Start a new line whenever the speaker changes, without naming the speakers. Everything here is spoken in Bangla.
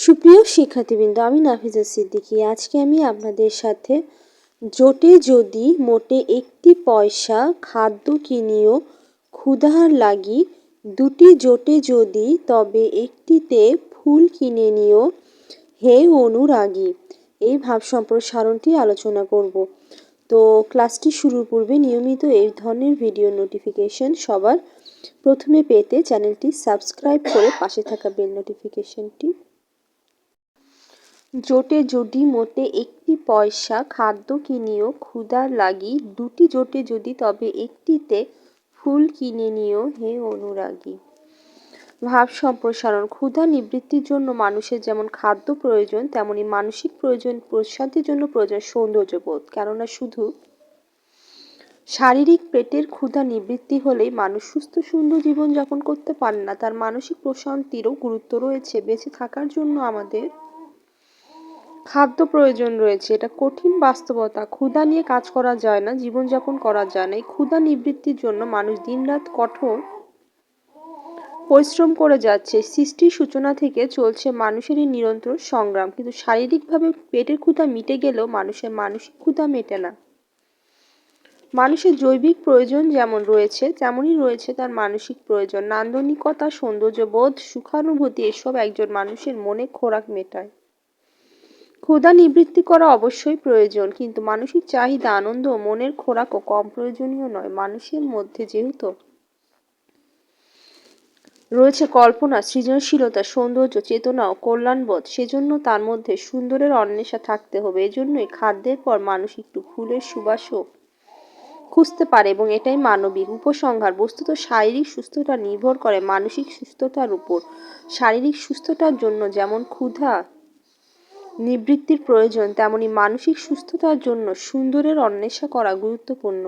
সুপ্রিয় শিক্ষার্থীবৃন্দ, আমি নাফিজা সিদ্দিকি। আজকে আমি আপনাদের সাথে জোটে যদি মোটে একটি পয়সা, খাদ্য কিনিও ক্ষুধার লাগি, দুটি জোটে যদি তবে একটিতে ফুল কিনে নিও, হে অনুরাগী। এই ভাব সম্প্রসারণটি আলোচনা করব। তো ক্লাসটি শুরুর পূর্বে নিয়মিত এই ধরনের ভিডিও নোটিফিকেশন সবার প্রথমে পেতে চ্যানেলটি সাবস্ক্রাইব করে পাশে থাকা বেল নোটিফিকেশনটি জোটে যদি মোটে একটি পয়সা খাদ্য কিনিও ক্ষুধার লাগি, দুটি জোটে যদি তবে একটিতে ফুল কিনে নিও হে অনুরাগী। ভাব সম্প্রসারণ, ক্ষুধা নিবৃত্তির জন্য মানুষের যেমন খাদ্য প্রয়োজন, তেমনি মানসিক প্রয়োজন, প্রশান্তির জন্য প্রয়োজন সৌন্দর্যবোধ কেননা শুধু শারীরিক পেটের ক্ষুধা নিবৃত্তি হলেই মানুষ সুস্থ, সুন্দর জীবনযাপন করতে পারে না। তার মানসিক প্রশান্তিরও গুরুত্ব রয়েছে। বেঁচে থাকার জন্য আমাদের খাদ্য প্রয়োজন রয়েছে, এটা কঠিন বাস্তবতা। ক্ষুধা নিয়ে কাজ করা যায় না, জীবনযাপন করা যায় না। এই ক্ষুধা নিবৃত্তির জন্য মানুষ দিনরাত কঠোর পরিশ্রম করে যাচ্ছে। সৃষ্টির সূচনা থেকে চলছে মানুষের এই নিরন্তর সংগ্রাম। কিন্তু শারীরিকভাবে পেটের ক্ষুধা মিটে গেলেও মানুষের মানসিক ক্ষুধা মেটে না। মানুষের জৈবিক প্রয়োজন যেমন রয়েছে, তেমনই রয়েছে তার মানসিক প্রয়োজন। নান্দনিকতা, সৌন্দর্যবোধ, সুখানুভূতি, এসব একজন মানুষের মনে খোরাক মেটায়। ক্ষুধা নিবৃত্তি করা অবশ্যই প্রয়োজন, কিন্তু মানসিক চাহিদা, আনন্দ মনের খোরাকও কম প্রয়োজনীয় নয়। মানুষের মধ্যে যেহেতু রয়েছে কল্পনা, সৃজনশীলতা, সৌন্দর্য, চেতনা ও কল্যাণবোধ, সেজন্য তার মধ্যে সুন্দরের অন্বেষা থাকতে হবে। এজন্যই খাদ্যের পর মানুষ একটু ফুলের সুবাসও খুঁজতে পারে এবং এটাই মানবিক। উপসংহার, বস্তুত শারীরিক সুস্থতা নির্ভর করে মানসিক সুস্থতার উপর। শারীরিক সুস্থতার জন্য যেমন ক্ষুধা নিবৃত্তির প্রয়োজন তেমনি মানসিক সুস্থতার জন্য সুন্দরের অন্বেষা করা গুরুত্বপূর্ণ।